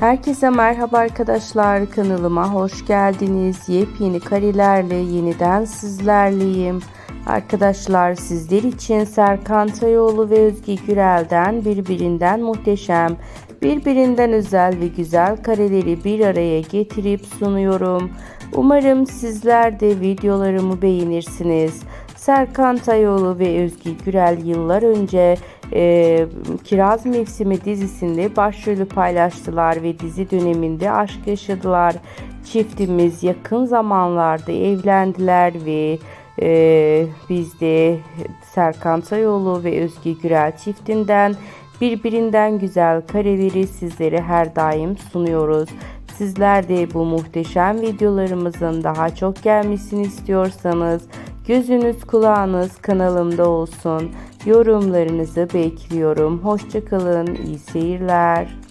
Herkese merhaba arkadaşlar kanalıma hoş geldiniz. Yepyeni karelerle yeniden sizlerleyim. Arkadaşlar sizler için Serkan Tayoğlu ve Özge Gürel'den birbirinden muhteşem, birbirinden özel ve güzel kareleri bir araya getirip sunuyorum. Umarım sizler de videolarımı beğenirsiniz. Serkan Tayoğlu ve Özge Gürel yıllar önce e, Kiraz Mevsimi dizisinde başrolü paylaştılar ve dizi döneminde aşk yaşadılar. Çiftimiz yakın zamanlarda evlendiler ve e, biz de Serkan Tayoğlu ve Özge Gürel çiftinden birbirinden güzel kareleri sizlere her daim sunuyoruz. Sizler de bu muhteşem videolarımızın daha çok gelmesini istiyorsanız gözünüz kulağınız kanalımda olsun. Yorumlarınızı bekliyorum. Hoşçakalın, iyi seyirler.